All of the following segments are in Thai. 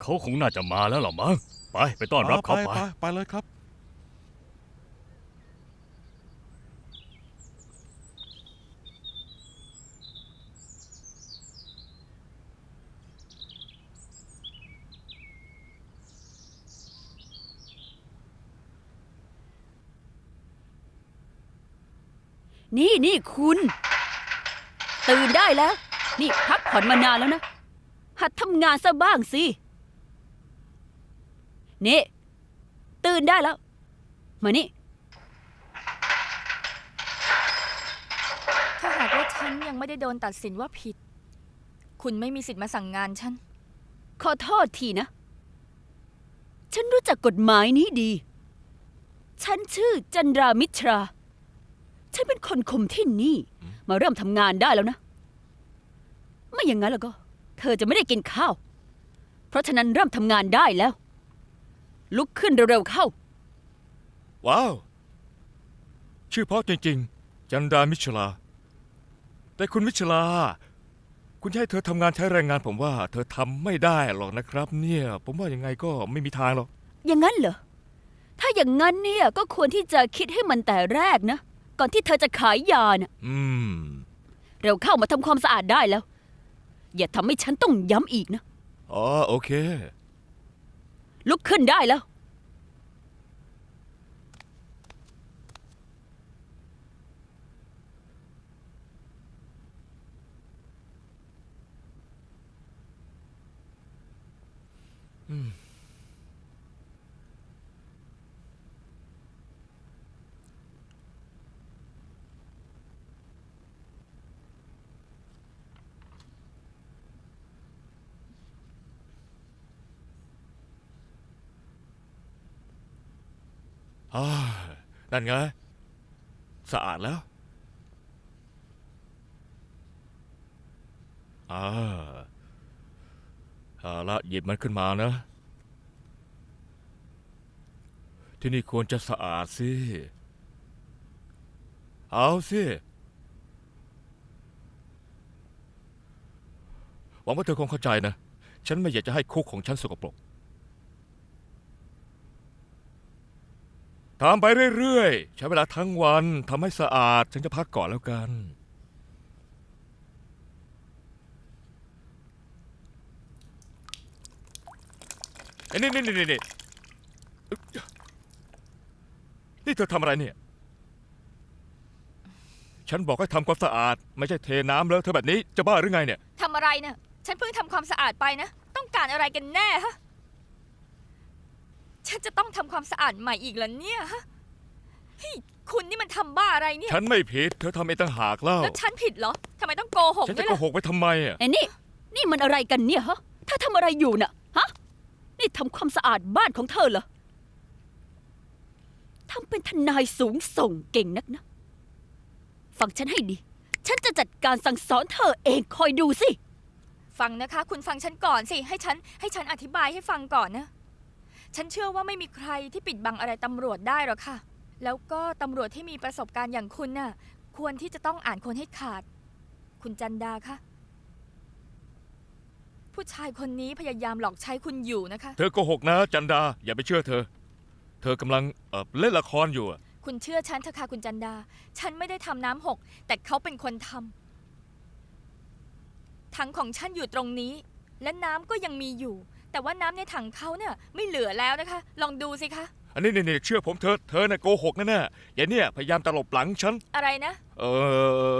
เขาคงน่าจะมาแล้วหรอมั้งไปไปต้อนรับเขาไปไปไป ไปเลยครับ นี่นี่คุณ ตื่นได้แล้ว นี่พักผ่อนมานานแล้วนะ หัดทำงานซะบ้างสิ นี่ตื่นได้แล้ว มานี่ ถ้าหากว่าฉันยังไม่ได้โดนตัดสินว่าผิด คุณไม่มีสิทธิ์มาสั่งงานฉัน ขอโทษทีนะ ฉันรู้จักกฎหมายนี้ดี ฉันชื่อจันรามิตรา ฉันเป็นคนคุมที่นี่ มาเริ่มทำงานได้แล้วนะ ไม่อย่างนั้นแล้วก็ เธอจะไม่ได้กินข้าว เพราะฉะนั้นเริ่มทำงานได้แล้ว ลุกขึ้นเร็วๆเข้า ว้าว ชื่อเพราะจริงๆ จันดามิชลา แต่คุณมิชลา คุณจะให้เธอทำงานใช้แรงงานผมว่า เธอทำไม่ได้หรอกนะครับ เนี่ย ผมว่ายังไงก็ไม่มีทางหรอก อย่างนั้นเหรอ ถ้าอย่างนั้นเนี่ยก็ควรที่จะคิดให้มันแต่แรกนะ ก่อนที่เธอจะขายยาน่ะ อืม เร็วเข้ามาทำความสะอาดได้แล้ว อย่าทำให้ฉันต้องย้ำอีกนะ อ๋อ โอเค ลุกขึ้นได้แล้ว อ่านั่นไง สะอาดแล้วอ่าเอาละหยิบมันขึ้นมานะ ที่นี่ควรจะสะอาดสิ เอาสิหวังว่าเธอคงเข้าใจนะ ฉันไม่อยากจะให้คุกของฉันสกปรก ทำไปเรื่อยๆ ใช้เวลาทั้งวันทำให้สะอาด ฉันจะพักก่อนแล้วกัน เอ้ยนี่นี่นี่นี่นี่อึ๊ยนี่เธอทำอะไรเนี่ย ฉันบอกให้ทำความสะอาด ไม่ใช่เทน้ำเลอะเธอแบบนี้จะบ้าหรือไงเนี่ย ทำอะไรเนี่ยฉันเพิ่งทำความสะอาดไปนะ ต้องการอะไรกันแน่ฮะ ฉันจะต้องทำความสะอาดใหม่อีกแล้วเนี่ยฮะเฮ้ยคุณนี่มันทำบ้าอะไรเนี่ย ฉันไม่ผิด เธอทำเองต่างหากเล่า แล้วฉันผิดเหรอทำไมต้องโกหกฉันด้จะวยโกล่ะหกไปทำไมอะ ไอ้นี่ นี่มันอะไรกันเนี่ยฮะถ้าทำอะไรอยู่น่ะฮะ นี่ทำความสะอาดบ้านของเธอเหรอทำเป็นทนายสูงส่งเก่งนักนะ ฟังฉันให้ดี ฉันจะจัดการสั่งสอนเธอเองคอยดูสิ ฟังนะคะ คุณฟังฉันก่อนสิ ให้ฉันให้ฉันอธิบายให้ฟังก่อนนะ ฉันเชื่อว่าไม่มีใครที่ปิดบังอะไรตำรวจได้หรอกค่ะ แล้วก็ตำรวจที่มีประสบการณ์อย่างคุณน่ะ ควรที่จะต้องอ่านคนให้ขาด คุณจันดาคะ ผู้ชายคนนี้พยายามหลอกใช้คุณอยู่นะคะ เธอโกหกนะ จันดา อย่าไปเชื่อเธอ เธอกำลังเอ่อเล่นละครอยู่อะคุณเชื่อฉันเถอะค่ะคุณจันดา ฉันไม่ได้ทำน้ำหก แต่เขาเป็นคนทำถังของฉันอยู่ตรงนี้ และน้ำก็ยังมีอยู่ แต่ว่าน้ำในถังเขาเนี่ยไม่เหลือแล้วนะคะ ลองดูสิคะ อันนี้นี่ๆเชื่อผมเธอเธอน่ะโกหกแน่ๆอย่าเนี่ยพยายามตลบหลังฉัน อะไรนะ เอ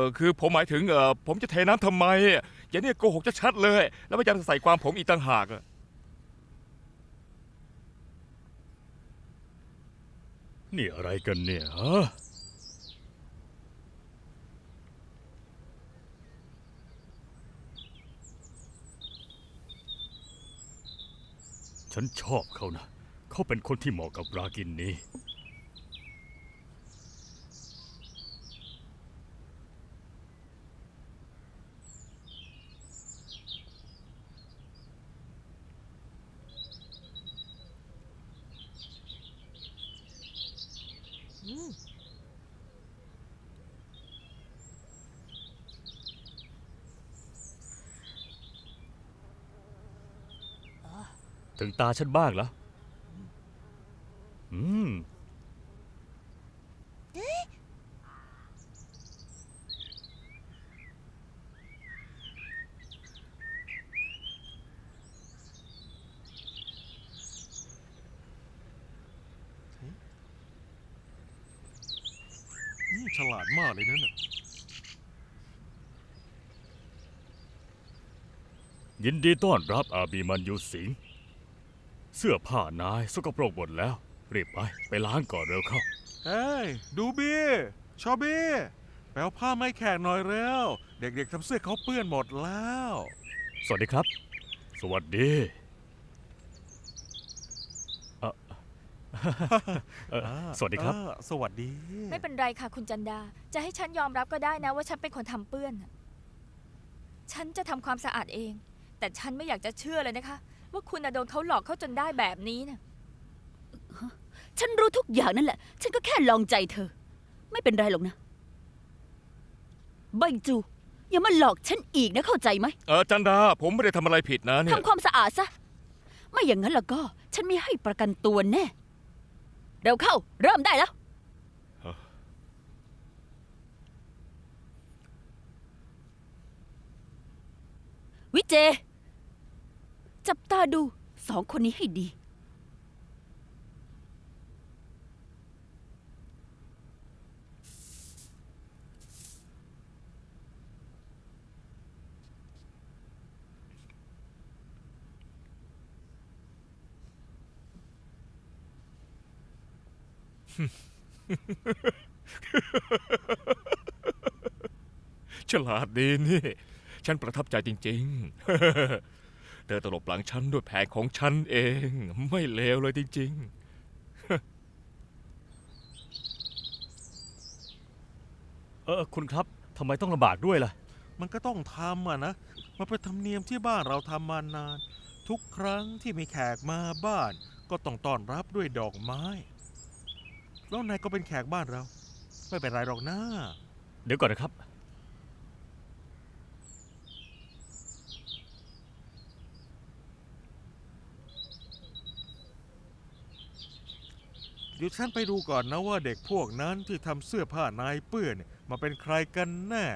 อคือผมหมายถึงเออผมจะเทน้ำทำไมอะอย่าเนี่ยโกหกจะชัดเลย แล้วพยายามจะใส่ความผมอีกต่างหากอะนี่อะไรกันเนี่ยฮะ ฉันชอบเขานะ เขาเป็นคนที่เหมาะกับรากินนี้ งตาฉันบ้างแล้วอืมนี่ฉลาดมากเลยนั่นน่ะยินดีต้อนรับอาบีมันยูสิง เสื้อผ้านายสกปรกหมดแล้ว รีบไป ไปล้างก่อนเร็วเข้า เฮ้ย ดูบี้ชอบบี้ไปเอาผ้าไม้แขกหน่อยเร็ว เด็กๆทำเสื้อเขาเปื้อนหมดแล้ว สวัสดีครับ สวัสดีเอ่อ เอ่อสวัสดีครับ เออสวัสดีไม่เป็นไรค่ะคุณจันดา จะให้ฉันยอมรับก็ได้นะว่าฉันเป็นคนทำเปื้อนน่ะฉันจะทำความสะอาดเอง แต่ฉันไม่อยากจะเชื่อเลยนะคะ ว่าคุณน่ะโดนเขาหลอกเขาจนได้แบบนี้นะฉันรู้ทุกอย่างนั่นแหละ ฉันก็แค่ลองใจเธอ ไม่เป็นไรหรอกนะใบจู อย่ามาหลอกฉันอีกนะเข้าใจไหมเออจันดา ผมไม่ได้ทำอะไรผิดนะเนี่ย ทำความสะอาดซะ ไม่อย่างนั้นแล้วก็ ฉันไม่ให้ประกันตัวแน่ เร็วเข้า เริ่มได้แล้ว วิเจ จับตาดูสองคนนี้ให้ดี ฉลาดดีนี่ ฉันประทับใจจริง ๆ เธอตลบหลังฉันด้วยแผนของฉันเอง ไม่เลวเลยจริงเออคุณครับทำไมต้องลำบากด้วยล่ะ มันก็ต้องทำอะนะ มันเป็นธรรมเนียมที่บ้านเราทำมานาน ทุกครั้งที่มีแขกมาบ้าน ก็ต้องต้อนรับด้วยดอกไม้ แล้วนายก็เป็นแขกบ้านเรา ไม่เป็นไรหรอกนะ เดี๋ยวก่อนนะครับ เดี๋ยวฉันไปดูก่อนนะว่าเด็กพวกนั้นที่ทำเสื้อผ้านายเปื้อนมาเป็นใครกันแน่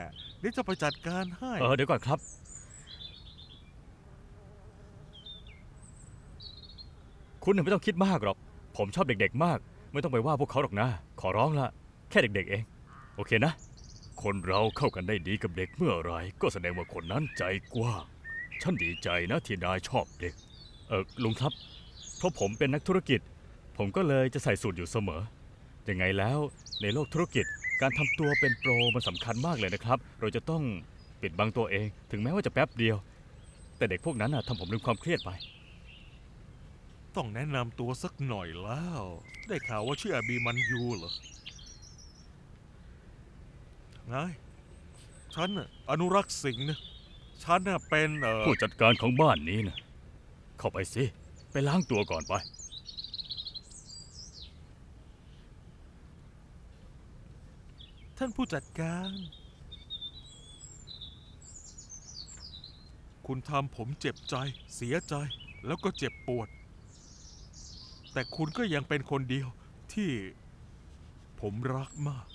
เดี๋ยวจะไปจัดการให้เออเดี๋ยวก่อนครับ คุณน่ะไม่ต้องคิดมากหรอก ผมชอบเด็กๆมาก ไม่ต้องไปว่าพวกเขาหรอกนะ ขอร้องละแค่เด็กๆเอง โอเคนะ คนเราเข้ากันได้ดีกับเด็กเมื่อไหรก็แสดงว่าคนนั้นใจกว้างฉันดีใจนะที่นายชอบเด็ก เออลุงครับ เพราะผมเป็นนักธุรกิจ ผมก็เลยจะใส่สูตรอยู่เสมอ ยังไงแล้วในโลกธุรกิจการทำตัวเป็นโปรมันสำคัญมากเลยนะครับ เราจะต้องปิดบังตัวเอง ถึงแม้ว่าจะแป๊บเดียว แต่เด็กพวกนั้นน่ะทำผมลืมความเครียดไป ต้องแนะนำตัวสักหน่อยแล้ว ได้ข่าวว่าชื่ออาบีมันยูเหรอไงฉันน่ะอนุรักษ์สิงห์นะฉันน่ะเป็นเอ่อผู้จัดการของบ้านนี้นะเข้าไปสิ ไปล้างตัวก่อนไป ท่านผู้จัดการ คุณทำผมเจ็บใจ เสียใจ แล้วก็เจ็บปวด แต่คุณก็ยังเป็นคนเดียวที่ผมรักมาก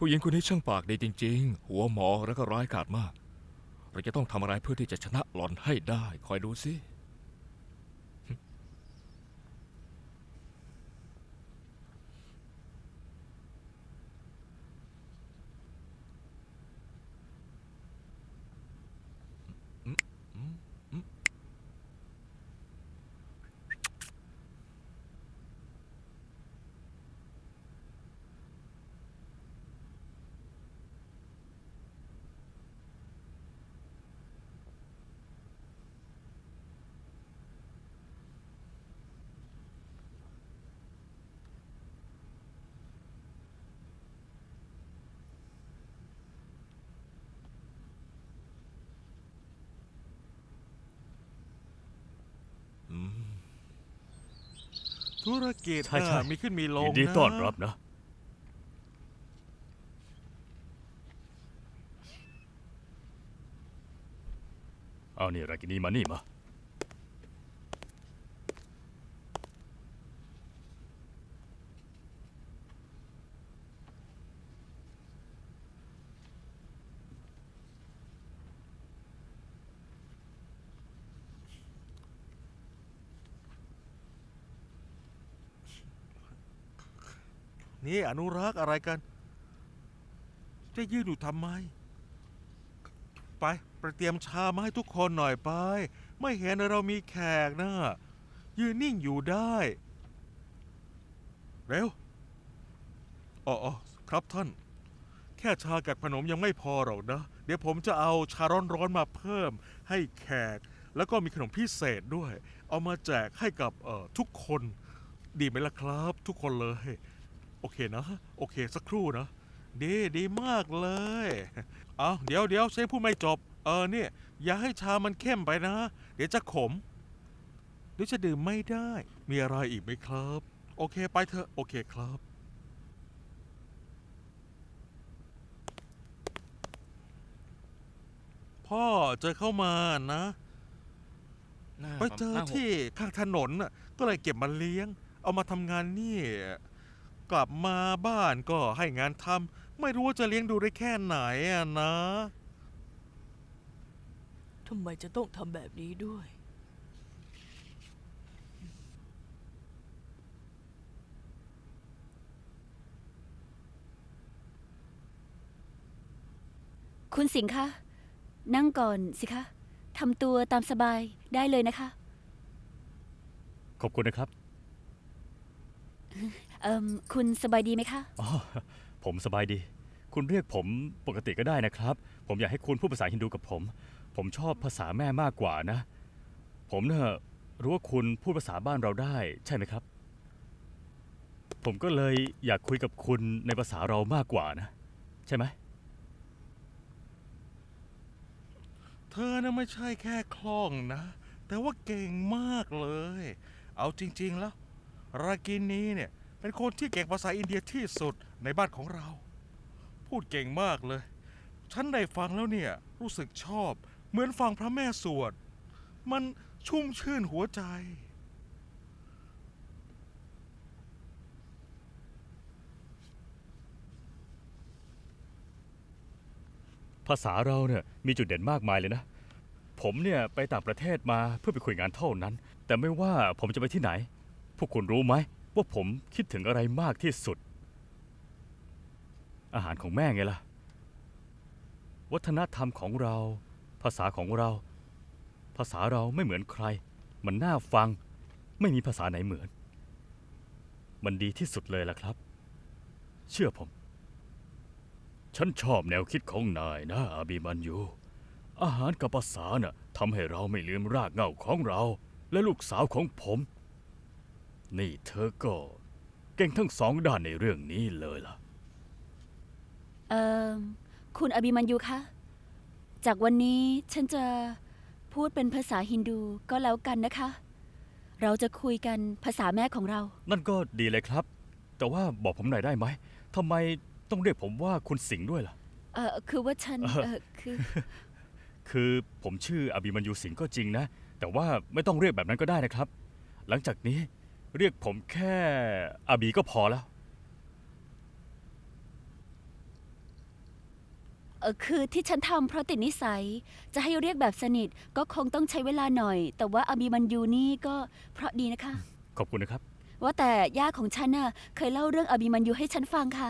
ผู้หญิงคนนี้ช่างปากดีจริง ๆ หัวหมอแล้วก็ร้ายกาจมาก เราจะต้องทำอะไรเพื่อที่จะชนะหล่อนให้ได้ คอยดูสิ ธุรกิจใช่ใช่ น่ะมีขึ้นมีลงยินดีะต้อนรับนะ เอานี่รากินีมานี่มา นี่อนุรักษ์อะไรกัน จะยืนอยู่ทำไม ไปไปเตรียมชามาให้ทุกคนหน่อยไป ไม่เห็นเรามีแขกนะ ยืนนิ่งอยู่ได้ เร็วอ๋อครับท่าน แค่ชากับขนมยังไม่พอหรอกนะ เดี๋ยวผมจะเอาชาร้อนๆมาเพิ่มให้แขก แล้วก็มีขนมพิเศษด้วย เอามาแจกให้กับทุกคน ดีไหมล่ะครับ ทุกคนเลย โอเคนะ โอเคสักครู่นะ ดีดีมากเลย เอาเดี๋ยวเดี๋ยวเซฟพูดไม่จบ เออเนี่ย อย่าให้ชามันเข้มไปนะ เดี๋ยวจะขมเดี๋ยวจะดื่มไม่ได้ มีอะไรอีกไหมครับ โอเคไปเถอะ โอเคครับ พ่อเจอเข้ามานะไปเจอที่ข้างถนนน่ะก็เลยเก็บมาเลี้ยง เอามาทำงานนี่ กลับมาบ้านก็ให้งานทำไม่รู้ว่าจะเลี้ยงดูได้แค่ไหนอะนะ ทำไมจะต้องทำแบบนี้ด้วย คุณสิงห์คะ นั่งก่อนสิคะทำตัวตามสบายได้เลยนะคะ ขอบคุณนะครับ เอ่มคุณสบายดีไหมคะ อ๋อผมสบายดี คุณเรียกผมปกติก็ได้นะครับ ผมอยากให้คุณพูดภาษาฮินดูกับผม ผมชอบภาษาแม่มากกว่านะ ผมเน่ะรู้ว่าคุณพูดภาษาบ้านเราได้ ใช่ไหมครับ ผมก็เลยอยากคุยกับคุณในภาษาเรามากกว่านะ ใช่ไหม เธอน่ะไม่ใช่แค่คล่องนะ แต่ว่าเก่งมากเลย เอาจริง ๆ แล้ว รากินีเนี่ย เป็นคนที่เก่งภาษาอินเดียที่สุดในบ้านของเรา พูดเก่งมากเลย ฉันได้ฟังแล้วเนี่ย รู้สึกชอบ เหมือนฟังพระแม่สวด มันชุ่มชื่นหัวใจ ภาษาเราเนี่ยมีจุดเด่นมากมายเลยนะ ผมเนี่ยไปต่างประเทศมาเพื่อไปคุยงานเท่านั้น แต่ไม่ว่าผมจะไปที่ไหน พวกคุณรู้ไหม ว่าผมคิดถึงอะไรมากที่สุด อาหารของแม่ไงล่ะ วัฒนธรรมของเรา ภาษาของเรา ภาษาเราไม่เหมือนใคร มันน่าฟัง ไม่มีภาษาไหนเหมือน มันดีที่สุดเลยล่ะครับ เชื่อผม ฉันชอบแนวคิดของนายนะอาบิมันยูอาหารกับภาษาน่ะทำให้เราไม่ลืมรากเหง้าของเรา และลูกสาวของผม นี่เธอก็เก่งทั้งสองด้านในเรื่องนี้เลยล่ะ เอ่อคุณอภิมัญยูคะ จากวันนี้ฉันจะพูดเป็นภาษาฮินดูก็แล้วกันนะคะ เราจะคุยกันภาษาแม่ของเรา นั่นก็ดีเลยครับ แต่ว่าบอกผมหน่อยได้ไหมทำไมต้องเรียกผมว่าคุณสิงห์ด้วยล่ะ เอ่อคือว่าฉัน เอ่อเอ่อคือ คือผมชื่ออบิมันยูสิงห์ก็จริงนะ แต่ว่าไม่ต้องเรียกแบบนั้นก็ได้นะครับ หลังจากนี้ เรียกผมแค่อาบีก็พอแล้ว เออคือที่ฉันทำเพราะติดนิสัย จะให้เรียกแบบสนิทก็คงต้องใช้เวลาหน่อย แต่ว่าอภิมัญยูนี่ก็เพราะดีนะคะ ขอบคุณนะครับ ว่าแต่ย่าของฉันน่ะเคยเล่าเรื่องอภิมัญยูให้ฉันฟังค่ะ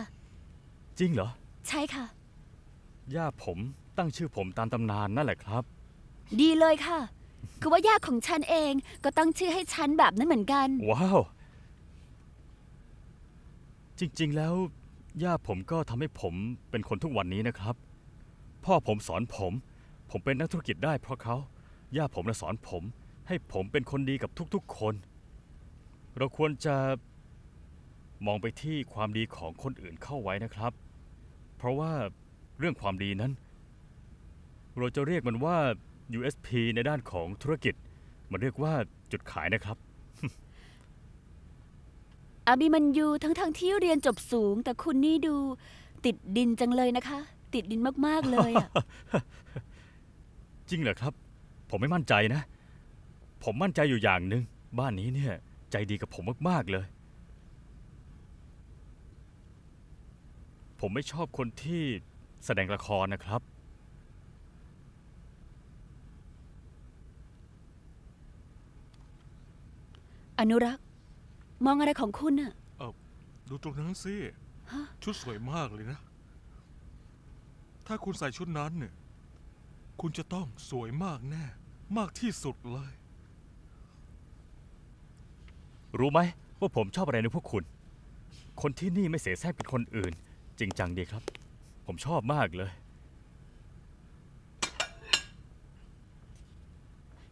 จริงเหรอ ใช่ค่ะ ย่าผมตั้งชื่อผมตามตำนานนั่นแหละครับ ดีเลยค่ะ คือว่าย่าของฉันเองก็ตั้งชื่อให้ฉันแบบนั้นเหมือนกัน ว้าว จริงๆ แล้วย่าผมก็ทำให้ผมเป็นคนทุกวันนี้นะครับ พ่อผมสอนผม ผมเป็นนักธุรกิจได้เพราะเขาย่าผมน่ะสอนผม ให้ผมเป็นคนดีกับทุกๆคน เราควรจะมองไปที่ความดีของคนอื่นเข้าไว้นะครับ เพราะว่าเรื่องความดีนั้น เราจะเรียกมันว่า USP ในด้านของธุรกิจ มันเรียกว่าจุดขายนะครับ อาบิมันยูทั้งๆทที่เรียนจบสูง แต่คุณนี่ดูติดดินจังเลยนะคะ ติดดินมากๆเลยอะ จริงเหรอครับ ผมไม่มั่นใจนะ ผมมั่นใจอยู่อย่างหนึ่งบ้านนี้เนี่ย ใจดีกับผมมากๆเลย ผมไม่ชอบคนที่แสดงละครนะครับ อนุรักษ์ มองอะไรของคุณอะดูตรงนั้นสิ ฮะ ชุดสวยมากเลยนะ ถ้าคุณใส่ชุดนั้นเนี่ย คุณจะต้องสวยมากแน่ มากที่สุดเลย รู้ไหมว่าผมชอบอะไรในพวกคุณ คนที่นี่ไม่เสแสร้งเป็นคนอื่น จริงจังดีครับ ผมชอบมากเลย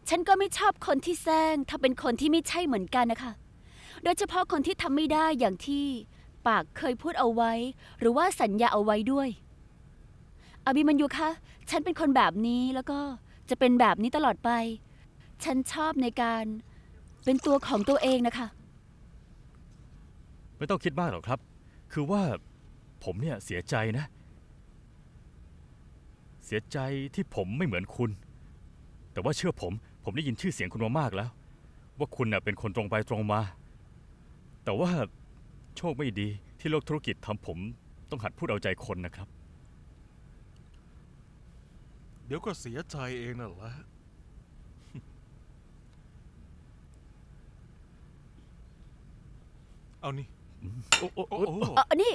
ฉันก็ไม่ชอบคนที่แซงถ้าเป็นคนที่ไม่ใช่เหมือนกันนะคะ โดยเฉพาะคนที่ทำไม่ได้อย่างที่ปากเคยพูดเอาไว้ หรือว่าสัญญาเอาไว้ด้วยอบิมันยูคะ ฉันเป็นคนแบบนี้แล้วก็จะเป็นแบบนี้ตลอดไป ฉันชอบในการเป็นตัวของตัวเองนะคะ ไม่ต้องคิดมากหรอกครับ คือว่าผมเนี่ยเสียใจนะ เสียใจที่ผมไม่เหมือนคุณ แต่ว่าเชื่อผม ผมได้ยินชื่อเสียงคุณมามากแล้ว ว่าคุณน่ะเป็นคนตรงไปตรงมา แต่ว่าโชคไม่ดีที่โลกธุรกิจทำผมต้องหัดพูดเอาใจคนนะครับ เดี๋ยวก็เสียใจเองนั่นแหละ เอานี่ โอ้โอ้โอ้โอ้โหเออนี่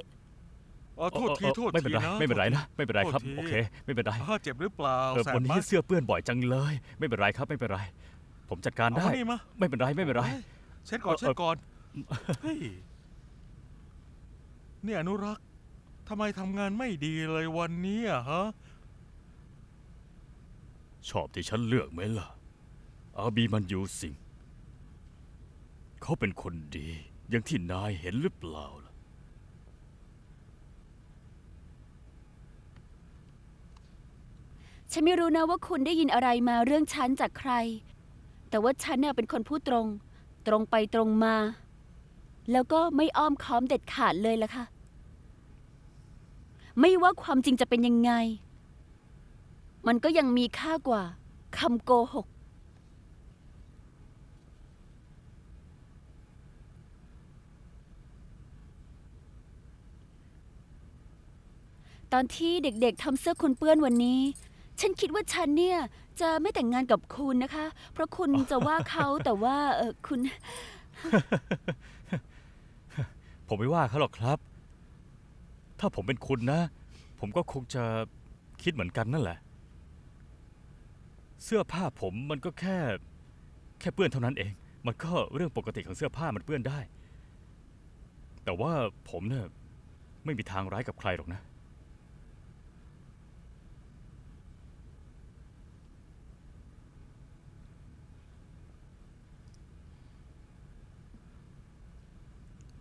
อ๋อโทษทีโทษไม่เป็นทีไรนะไม่เป็นไรนะไม่เป็นไรครับโทษทีโอเคไม่เป็นไรอ่าเจ็บหรือเปล่าเออแสบวันไหมนี้เสื้อเปื้อนบ่อยจังเลย ไม่เป็นไรครับไม่เป็นไร ผมจัดการเอาได้มานี่มาไม่เป็นไรไม่เป็นไรโอ้ยเช็ดก่อนเออ เช็ดก่อนเฮ้ยเนี่ยอนุรักษ์ทำไมทำงานไม่ดีเลยวันนี้อะฮะชอบที่ฉันเลือกไหมล่ะ อาบีมันอยู่สิง เขาเป็นคนดี อย่างที่นายเห็นหรือเปล่าล่ะ ฉันไม่รู้นะว่าคุณได้ยินอะไรมาเรื่องฉันจากใคร แต่ว่าฉันเนี่ยเป็นคนพูดตรง ตรงไปตรงมา แล้วก็ไม่อ้อมค้อมเด็ดขาดเลยล่ะค่ะ ไม่ว่าความจริงจะเป็นยังไง มันก็ยังมีค่ากว่าคำโกหก ตอนที่เด็กๆทำเสื้อคุณเปื้อนวันนี้ ฉันคิดว่าฉันเนี่ยจะไม่แต่งงานกับคุณนะคะ เพราะคุณจะว่าเขาแต่ว่าเออคุณ ผมไม่ว่าเขาหรอกครับ ถ้าผมเป็นคุณนะ ผมก็คงจะคิดเหมือนกันนั่นแหละ เสื้อผ้าผมมันก็แค่ แค่เปื้อนเท่านั้นเอง มันก็เรื่องปกติของเสื้อผ้ามันเปื้อนได้ แต่ว่าผมเนี่ยไม่มีทางร้ายกับใครหรอกนะ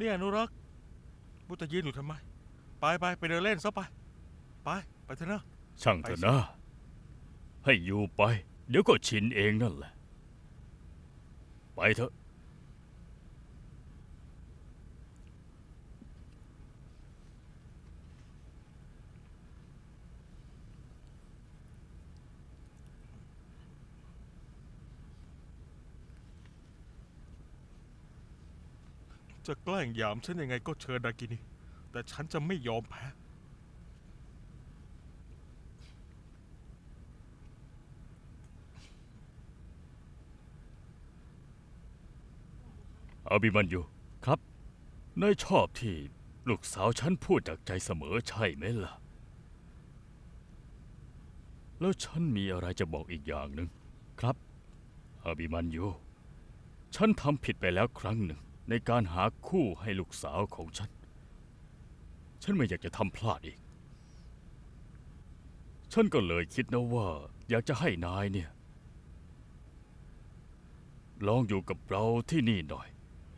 นี่ยอนุรักษ์มุตะยืนอยู่ทำไม ไปไปไปเดินเล่นซะไป ไปไปเถอะนะ ช่างเถอะนะ ให้อยู่ไป เดี๋ยวก็ชินเองนั่นแหละ ไปเถอะ จะแกล้งหยามฉันยังไงก็เชิญดากินีแต่ฉันจะไม่ยอมแพ้ อาบิมันอยู่ครับ นายชอบที่ลูกสาวฉันพูดจากใจเสมอใช่ไหมล่ะ แล้วฉันมีอะไรจะบอกอีกอย่างหนึ่งครับ อาบิมันอยู่ฉันทำผิดไปแล้วครั้งหนึ่ง ในการหาคู่ให้ลูกสาวของฉัน ฉันไม่อยากจะทำพลาดอีก ฉันก็เลยคิดนะว่า อยากจะให้นายเนี่ย ลองอยู่กับเราที่นี่หน่อย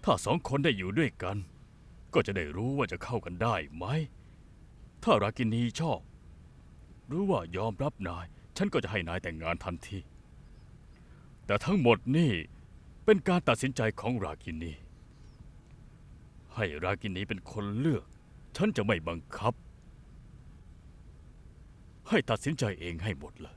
ถ้าสองคนได้อยู่ด้วยกัน ก็จะได้รู้ว่าจะเข้ากันได้ไหม ถ้ารากินีชอบ หรือว่ายอมรับนาย ฉันก็จะให้นายแต่งงานทันที แต่ทั้งหมดนี่เป็นการตัดสินใจของรากินี ให้รากินีเป็นคนเลือก ฉันจะไม่บังคับ ให้ตัดสินใจเองให้หมดเลย